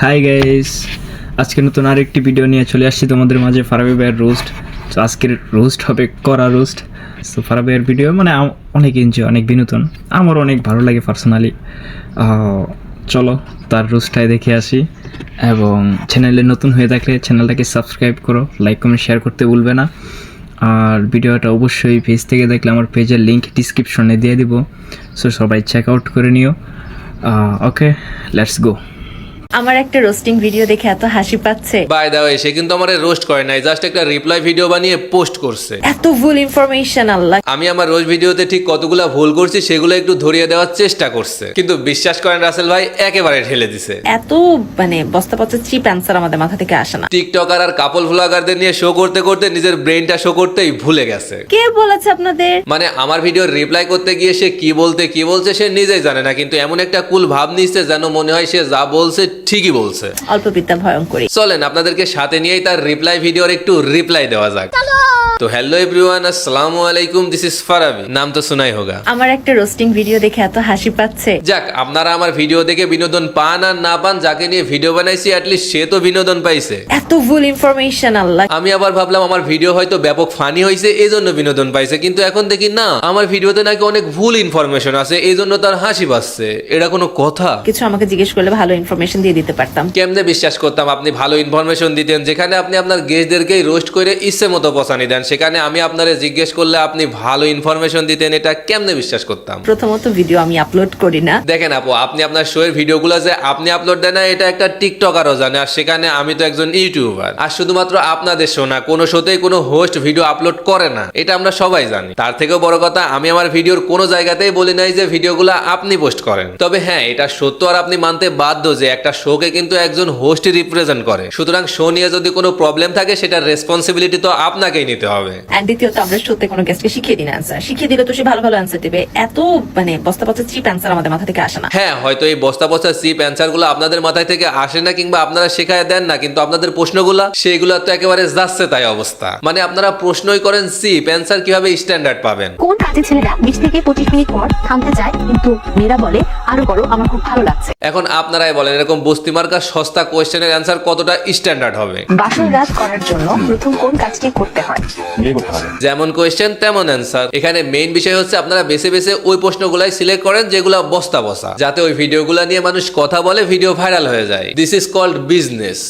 Hi guys আজকে নতুন আরেকটি ভিডিও নিয়ে চলে আসছি তোমাদের মাঝে ফারাবি ভাইয়ের রোস্ট তো আজকের রোস্ট হবে করা রোস্ট তো ফারাবি ভাইয়ের ভিডিও মানে অনেক এনজয় অনেক বিনোদন। আমার অনেক ভালো লাগে পার্সোনালি চলো তার রোস্টটাই দেখে আসি। এবং চ্যানেলে নতুন হয়ে থাকলে চ্যানেলটাকে সাবস্ক্রাইব করো লাইক কমেন্ট শেয়ার করতে ভুলবে না। আর ভিডিওটা অবশ্যই পেজ থেকে দেখলে আমার পেজের লিঙ্ক ডিসক্রিপশনে দিয়ে দিব। সো সবাই চেক আউট করে নিও। ওকে লেটস গো আমার একটা রোস্টিং ভিডিও দেখে এত হাসি পাচ্ছে। বাই দা ওয়ে সে কিন্তু আমার রোস্ট করে নাই জাস্ট একটা রিপ্লাই ভিডিও বানিয়ে পোস্ট করছে। এত ভুল ইনফরমেশন আল্লাহ। আমি আমার রোজ ভিডিওতে ঠিক কতগুলা ভুল করছি সেগুলো একটু ধরিয়ে দেওয়ার চেষ্টা করছে। কিন্তু বিশ্বাস করেন রাসেল ভাই একেবারে ঠেলে দিছে। এত মানে বস্তা পচা চিপ অ্যান্সার আমাদের মাথা থেকে আসে না। টিকটকার আর কাপল ভ্লগারদের নিয়ে শো করতে করতে নিজের ব্রেনটা শো করতেই ভুলে গেছে। কে বলেছে আপনাদের? মানে আমার ভিডিওর রিপ্লাই করতে গিয়ে সে কি বলতে কি বলছে সে নিজেই জানে না কিন্তু এমন একটা কুল ভাব নিচ্ছে যেন মনে হয় সে যা বলছে ঠিকই বলছে। অল্প বিদ্যা ভয়ঙ্করী চলেন আপনাদেরকে সাথে নিয়েই তার রিপ্লাই ভিডিওর একটু রিপ্লাই দেওয়া যাক। তো হ্যালো এভরিওয়ান আসসালামু আলাইকুম দিস ইজ ফারাবি নাম তো শোনাই হোগা আমার একটা রোস্টিং ভিডিও দেখে এত হাসি পাচ্ছে। যাক আপনারা আমার ভিডিও দেখে বিনোদন পান আর না পান যাকে নিয়ে ভিডিও বানাইছি অ্যাটলিস্ট সে তো বিনোদন পাইছে। এত ভুল ইনফরমেশন আল্লাহ। আমি আবার ভাবলাম আমার ভিডিও হয়তো ব্যাপক ফানি হয়েছে এই জন্য বিনোদন পাইছে কিন্তু এখন দেখি না আমার ভিডিওতে নাকি অনেক ভুল ইনফরমেশন আছে এই জন্য তার হাসি পাচ্ছে এটা কোনো কথা? কিছু আমাকে জিজ্ঞেস করলে ভালো ইনফরমেশন দিয়ে দিতে পারতাম। কেমনে বিশ্বাস করতাম? আপনি ভালো ইনফরমেশন দিতেন যেখানে আপনি আপনার গেস্টদেরকেই রোস্ট করে ইচ্ছে মতো পছানি দেন। সেখানে আমি আপনারে জিজ্ঞেস করলে আপনি ভালো ইনফরমেশন দিতেন এটা কেমনে বিশ্বাস করতাম? প্রথমত ভিডিও আমি আপলোড করি না। দেখেন আপু আপনি আপনার শো এর ভিডিওগুলো যে আপনি আপলোড দেন না, এটা একটা টিকটকারও জানে আর সেখানে আমি তো একজন ইউটিউবার আর শুধুমাত্র আপনাদের শো না কোনো শোতেই কোনো হোস্ট ভিডিও আপলোড করে না এটা আমরা সবাই জানি। তার থেকেও বড় কথা আমি আমার ভিডিওর কোনো জায়গাতেই বলি নাই যে ভিডিওগুলো আপনি পোস্ট করেন। তবে হ্যাঁ এটা সত্য আর আপনি মানতে বাধ্য যে একটা শোকে কিন্তু একজন হোস্টই রিপ্রেজেন্ট করে। সুতরাং শো নিয়ে যদি কোনো প্রবলেম থাকে সেটার রেসপন্সিবিলিটি তো আপনাকেই নিতে হবে। আর দ্বিতীয়ত আমরা সত্যি কোনো গেস্টকে শিখিয়ে দিন অ্যান্সার শিখিয়ে দিলে তো সে ভালো ভালো অ্যান্সার দিবে। এত মানে বস্তা পচা চিপ অ্যান্সার আমাদের মাথা থেকে আসে না। হ্যাঁ হয়তো এই বস্তা বস্তা সিপ অ্যান্সারগুলো আপনাদের মাথায় থেকে আসে না কিংবা আপনারা শেখায় দেন না কিন্তু আপনাদের প্রশ্নগুলো সেইগুলো তো একেবারে যাচ্ছে তাই অবস্থা। মানে আপনারা প্রশ্নই করেন সিপ অ্যান্সার কীভাবে স্ট্যান্ডার্ড পাবেন? কোন কাজে ছেলেরা বিশ থেকে পঁচিশ মিনিট পর থামতে চায় কিন্তু মেয়েরা বলে আরও করো আমার খুব ভালো লাগছে এখন আপনারাই বলেন এরকম বস্তি মার্কা সস্তা কোয়েশ্চেনের অ্যান্সার কতটা স্ট্যান্ডার্ড হবে? বাসন রাজ করার জন্য প্রথম কোন কাজটি করতে হয়? যেমন কোয়েশ্চেন তেমন অ্যান্সার এখানে মেইন বিষয় হচ্ছে আপনারা বেছে বেছে ওই প্রশ্নগুলাই সিলেক্ট করেন যেগুলো বস্তা বসা। যাতে ওই ভিডিওগুলো নিয়ে মানুষ কথা বলে ভিডিও ভাইরাল হয়ে যায়। This is called business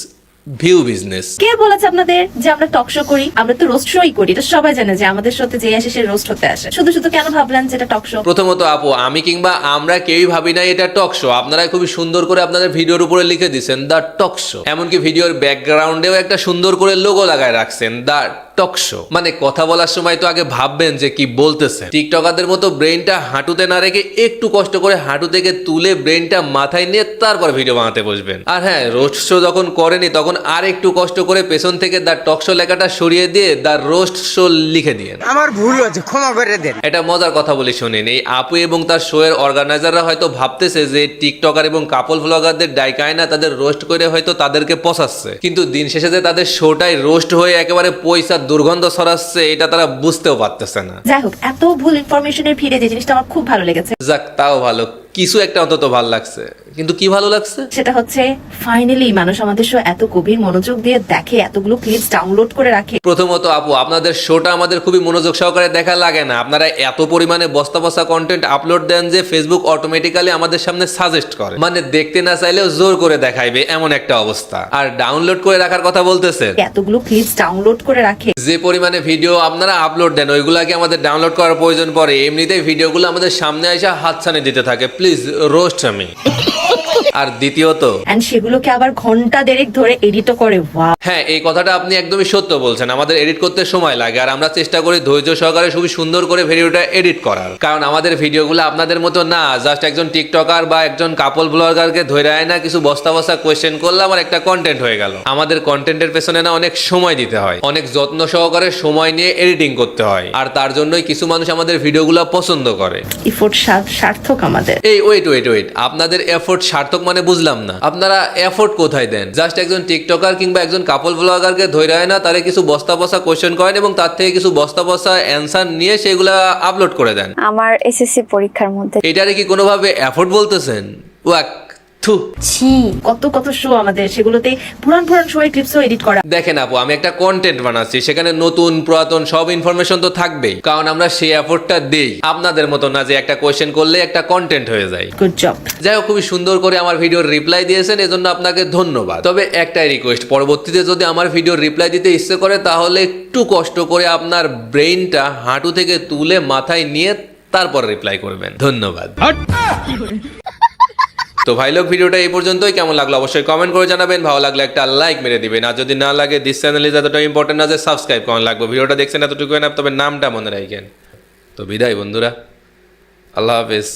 view business কে বলেছে আপনাদের যে আমরা টক শো করি? আমরা তো রোস্ট শোই করি। এটা সবাই জানে যে আমাদের সাথে যে আসে সে রোস্ট হতে আসে। শুধু শুধু কেন ভাবলেন যে এটা টক শো প্রথমত আপু আমি কিংবা আমরা কেউই ভাবি না এটা টক শো আপনারা খুবই সুন্দর করে আপনাদের ভিডিওর উপরে লিখে দিচ্ছেন দ্য টক শো এমনকি ভিডিওর ব্যাকগ্রাউন্ডেও একটা সুন্দর করে লোগো লাগায় রাখছেন দ্য টক শো মানে কথা বলার সময় তো আগে ভাববেন যে কি বলতেছে টিকটকারদের মতো ব্রেনটা হাঁটুতে না রেখে একটু কষ্ট করে হাঁটু থেকে তুলে ব্রেনটা মাথায় নিয়ে তারপর ভিডিও বানাতে বসবেন। আর হ্যাঁ রোস্ট শো যখন করেনি তখন আর একটু কষ্ট করে পেছন থেকে দ্য টক শো লেখাটা সরিয়ে দিয়ে দ্য রোস্ট শো লিখে দিয়েন। আমার ভুল হয়েছে ক্ষমা করে দেন। এটা মজার কথা বলে শুনেন এই আপু এবং তার শো এর অর্গানাইজাররা হয়তো ভাবতেছে যে টিকটকার এবং কাপল ভ্লগারদের ডাইকায় না তাদের রোস্ট করে হয়তো তাদেরকে পচাচ্ছে কিন্তু দিন শেষে যে তাদের শোটাই রোস্ট হয়ে একেবারে পয়সা দুর্গন্ধ ছড়াচ্ছে এটা তারা বুঝতেও পারতেছে না। যাই হোক এত ভুল ইনফরমেশনের ভিড়ে যে জিনিসটা আমার খুব ভালো লেগেছে। যাক তাও ভালো। কিছু একটা অন্তত ভালো লাগছে। কিন্তু কি ভালো লাগছে? সেটা হচ্ছে ফাইনালি মানুষ আমাদের শো এত গভীর মনোযোগ দিয়ে দেখে এতগুলো ক্লিপস ডাউনলোড করে রাখে। প্রথমত আপু আপনাদের শোটা আমাদের খুবই মনোযোগ সহকারে দেখা লাগে না। আপনারা এত পরিমাণে বস্তা বস্তা কন্টেন্ট আপলোড দেন যে ফেসবুক অটোমেটিক্যালি আমাদের সামনে সাজেস্ট করে। মানে দেখতে না চাইলেও জোর করে দেখাইবে এমন একটা অবস্থা। আর ডাউনলোড করে রাখার কথা বলতেছেন? এতগুলো ক্লিপস ডাউনলোড করে রাখে। যে পরিমাণে ভিডিও আপনারা আপলোড দেন ওইগুলাকে আমাদের ডাউনলোড করার প্রয়োজন পড়ে? এমনিতেই ভিডিওগুলো আমাদের সামনে এসে হাতছানি দিতে থাকে। প্লিজ রোস্ট আমি আর দ্বিতীয়ত এন্ড সেগুলোকে আবার ঘণ্টা দেড়েক ধরে এডিটও করে হ্যাঁ এই কথাটা আপনি একদমই সত্য বলছেন। আমাদের এডিট করতে সময় লাগে আর আমরা চেষ্টা করি ধৈর্য সহকারে খুবই সুন্দর করে ভিডিওটা এডিট করার। কারণ আমাদের ভিডিওগুলো আপনাদের মতো না জাস্ট একজন টিকটকার বা একজন কাপল ব্লগারকে ধরে আয় না কিছু বস্তা বস্তা কোয়েশ্চেন করলাম আর একটা কন্টেন্ট হয়ে গেল। আমাদের কন্টেন্টের পেছনে না অনেক সময় দিতে হয়। অনেক যত্ন সহকারে সময় নিয়ে এডিটিং করতে হয়। আর তার জন্যই কিছু মানুষ আমাদের ভিডিওগুলো পছন্দ করে। ইফোর্ট সার্থক আমাদের। এই ওয়েট ওয়েট ওয়েট আপনাদের এফোর্ট সার্থক মানে বুঝলাম না। আপনারা এফোর্ট কোথায় দেন? জাস্ট একজন টিকটকার কিংবা একজন কাপল ব্লগারকে ধরে হয় না তারা কিছু বস্তা বসা কোয়েশ্চেন করেন এবং তার থেকে কিছু বস্তা বসা অ্যান্সার নিয়ে সেগুলা আপলোড করে দেন। আমার এসএসসি পরীক্ষার মধ্যে এটারে কি কোনোভাবে এফোর্ট বলতেছেন? ওয়াক থু ছি কত কত শো আমাদের সেগুলোতে পুরান পুরান শো ক্লিপসও এডিট করা। দেখেন আপু আমি একটা কন্টেন্ট বানাচ্ছি সেখানে নতুন পুরাতন সব ইনফরমেশন তো থাকবেই। কারণ আমরা সেই এফোর্টটা দেই। আপনাদের মতো না যে একটা কোয়েশ্চেন করলে একটা কন্টেন্ট হয়ে যায়। গুড জব যাই হোক খুবই সুন্দর করে আমার ভিডিওর রিপ্লাই দিয়েছেন এজন্য আপনাকে ধন্যবাদ। তবে একটাই রিকোয়েস্ট পরবর্তীতে যদি আমার ভিডিওর রিপ্লাই দিতে ইচ্ছে করে তাহলে একটু কষ্ট করে আপনার ব্রেইনটা হাঁটু থেকে তুলে মাথায় নিয়ে তারপর রিপ্লাই করবেন। ধন্যবাদ। তো ভাই, লোক, ভিডিওটা এই পর্যন্তই। কেমন লাগল অবশ্যই কমেন্ট করে জানাবেন। ভালো লাগলে একটা লাইক মেরে দিবেন। আর যদি না লাগে দিস চ্যানেল ইজ এতটা ইম্পর্টেন্ট না যে সাবস্ক্রাইব কেমন লাগবে? ভিডিওটা দেখছেন এতটুকু না, তবে নামটা মনে রাখেন। তো বিদায় বন্ধুরা। আল্লাহ হাফেজ।